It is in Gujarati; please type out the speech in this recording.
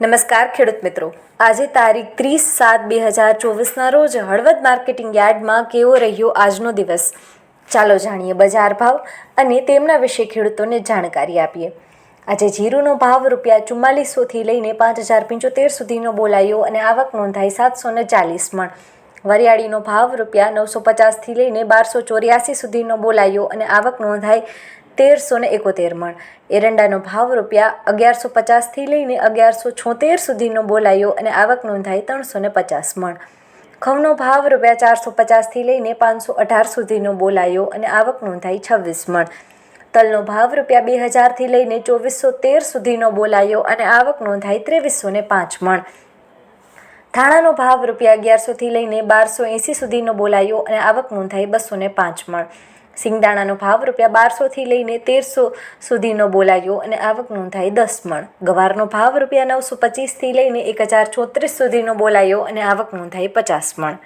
નમસ્કાર ખેડૂત મિત્રો. આજે તારીખ ત્રીસ સાત બે હજાર ચોવીસના રોજ હળવદ માર્કેટિંગ યાર્ડમાં કેવો રહ્યો આજનો દિવસ? ચાલો જાણીએ બજાર ભાવ અને તેમના વિશે ખેડૂતોને જાણકારી આપીએ. આજે જીરુનો ભાવ રૂપિયા ચુમ્માલીસોથી લઈને પાંચ હજાર પંચોતેર સુધીનો બોલાયો અને આવક નોંધાઈ સાતસો ને ચાલીસ મણ. વરિયાળીનો ભાવ રૂપિયા નવસો પચાસથી લઈને બારસો ચોર્યાસી સુધીનો બોલાયો અને આવક નોંધાઈ તેરસો ને એકોતેર મણ. એરંડાનો ભાવ રૂપિયા અગિયારસો પચાસથી લઈને અગિયારસો છોતેર સુધીનો બોલાયો અને આવક નોંધાઈ ત્રણસો ને પચાસ મણ. ઘઉંનો ભાવ રૂપિયા ચારસો પચાસથી લઈને પાંચસો અઢાર સુધીનો બોલાયો અને આવક નોંધાઈ છવ્વીસ મણ. તલનો ભાવ રૂપિયા બે હજારથી લઈને ચોવીસો તેર સુધીનો બોલાયો અને આવક નોંધાઈ ત્રેવીસો ને પાંચ મણ. ધાણાનો ભાવ રૂપિયા અગિયારસોથી લઈને બારસો એંસી સુધીનો બોલાયો અને આવક નોંધાઈ બસો ને પાંચ મણ. સિંગદાણાનો ભાવ રૂપિયા બારસોથી લઈને તેરસો સુધીનો બોલાયો અને આવક નોંધાઈ દસ મણ. ગવારનો ભાવ રૂપિયા નવસો પચીસથી લઈને એક હજાર ચોત્રીસ સુધીનો બોલાયો અને આવક નોંધાઈ પચાસ મણ.